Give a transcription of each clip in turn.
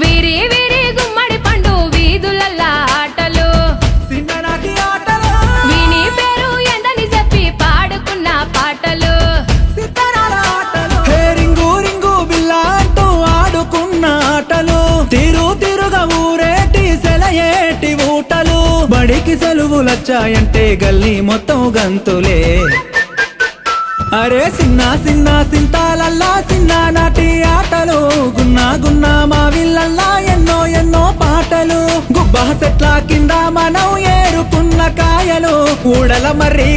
వీరి వీరి గుమ్మడి పండు వీధులల్లా ఆటలు. వీని పేరు ఎందని చెప్పి పాడుకున్న పాటలు. రింగు రింగు బిల్ల అంటూ ఆడుకున్న ఆటలు. తిరు తిరుగా ఊరేటి సెలయేటి ఊటలు. బడికి సెలవులొచ్చాయంటే గల్లీ మొత్తం గంతులే. అరే సిన్న సిన్న సింతాలల్లా సిన్న నాటి బాసెట్ల చెట్ల కింద మనం ఏరుకున్న కాయలు ఊడల మర్రి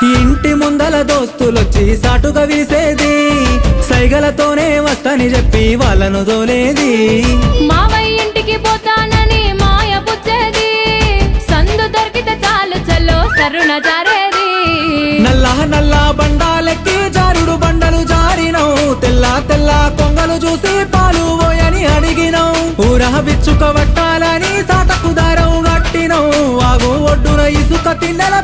ఇంటి ముందల దోస్తులొచ్చి సాటుగా వీసేది. సైగలతోనే వస్తని చెప్పి వాళ్ళను దోలేది. మావయ్య ఇంటికి పోతానని మాయ పుచ్చేది. సందు దొరికితే చాలు చల్లో సరుణ జారేది. నల్ల నల్ల బండాలెక్కి జారుడు బండలు జారినవు తెల్ల తెల్ల కొంగలు చూసి పాలు పోయని అడిగినవు ఊరహ విచ్చుక వట్టాలని సాటకు దారం గట్టినవు వాగు ఒడ్డున ఇసుక తిన్నెల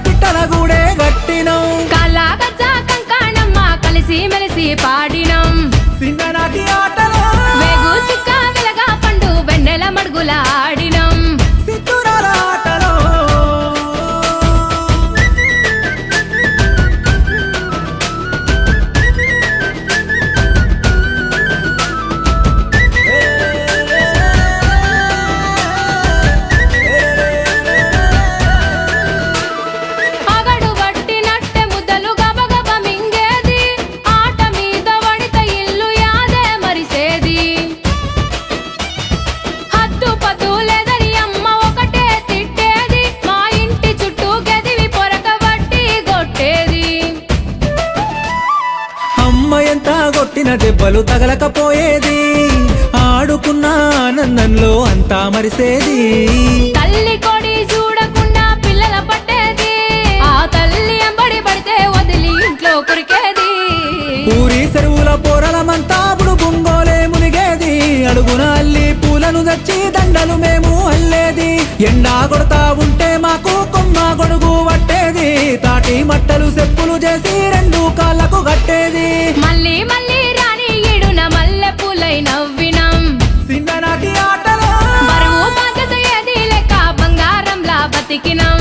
దెబ్బలు తగలకపోయేది. ఆడుకున్న ఆనందంలో అంతా మరిసేది. తల్లి కొడి చూడకుండా పిల్లల పట్టేది. ఆ తల్లి ఎంబడి పడితే వదిలి ఇంట్లో కురికేది. ఊరి చెరువుల పోరలమంతా అప్పుడు బుంగోలే మునిగేది. అడుగున అల్లి పూలను తెచ్చి దండలు మేము అల్లేది. ఎండా కొడతా ఉంటే మాకు కొమ్మ గొడుగు పట్టేది. తాటి మట్టలు చెప్పులు చేసి రెండు కాళ్ళకు కట్టేది. చిన్ననాటి ఆటలు